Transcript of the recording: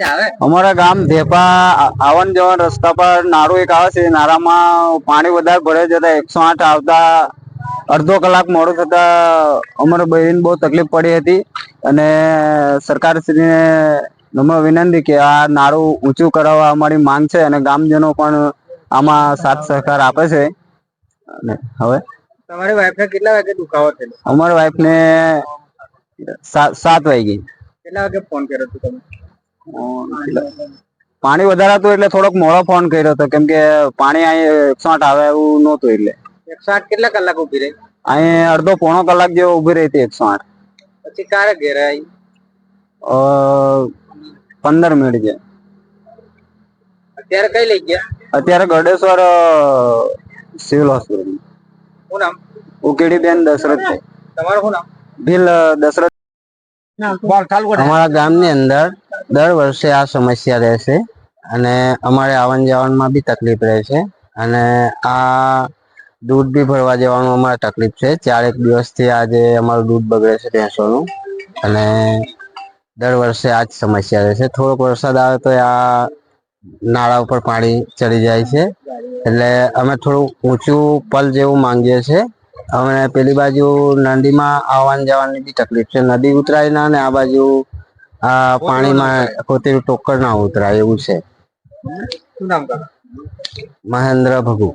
અમારા ગામ ધેપા આવન જવાન રસ્તા પર નાળું એક આવે છે નાળામાં પાણી વધારે ભરે જતા એકસો આઠ આવતા અડધો કલાક મોડું થતા અમારે બહેન બહુ તકલીફ પડી હતી અને સરકારશ્રીને નમ્ર વિનંતી કે આ નાળું ઊંચું કરાવવા અમારી માંગ છે અને ગામજનો પણ આમાં સાથ સહકાર આપે છે. અને હવે તમારી વાઈફને કેટલા વાગે દુખાવો થયેલો? અમારી વાઈફને સાત સાત વાગી. કેટલા વાગે ફોન કર્યો હતો તમે? પાણી વધારે હતું એટલે થોડોક મોડો ફોન કર્યો હતો કેમ કે પાણી અહીં એકસો આઠ આવે એવું નહોતું એટલે. એકસો આઠ કેટલા કલાક ઊભી રહી? અહીં અડધો પોણો કલાક જેવો ઊભી રહી હતી એકસો આઠ પછી ક્યારે ઘેર આવી? પંદર મિનિટ છે અત્યારે કઈ લઈ ગયા? અત્યારે ગડેશ્વર સિવિલ હોસ્પિટલ. શું નામ? ઉકેડી બેન દશરથ છે. તમારું શું નામ? ભીલ દશરથ. અમારા ગામની અંદર દર વર્ષે આ સમસ્યા રહેશે અને અમારે આવન જવાનમાં બી તકલીફ રહે છે અને આ દૂધ બી ભરવા જવાનું અમારે તકલીફ છે. ચારેક દિવસથી આજે અમારું દૂધ બગડે છે ભેંસોનું અને દર વર્ષે આ જ સમસ્યા રહેશે. થોડોક વરસાદ આવે તો આ નાળા ઉપર પાણી ચડી જાય છે. એટલે અમે થોડું ઊંચું પલ જેવું માંગીએ છીએ અમે પેલી બાજુ નદીમાં આવવાની જવાની બી તકલીફ છે. નદી ઉતરાય ના ને આ બાજુ આ પાણીમાં કોતેરું ટોકર ના ઉતરાય એવું છે. મહેન્દ્ર ભગુ.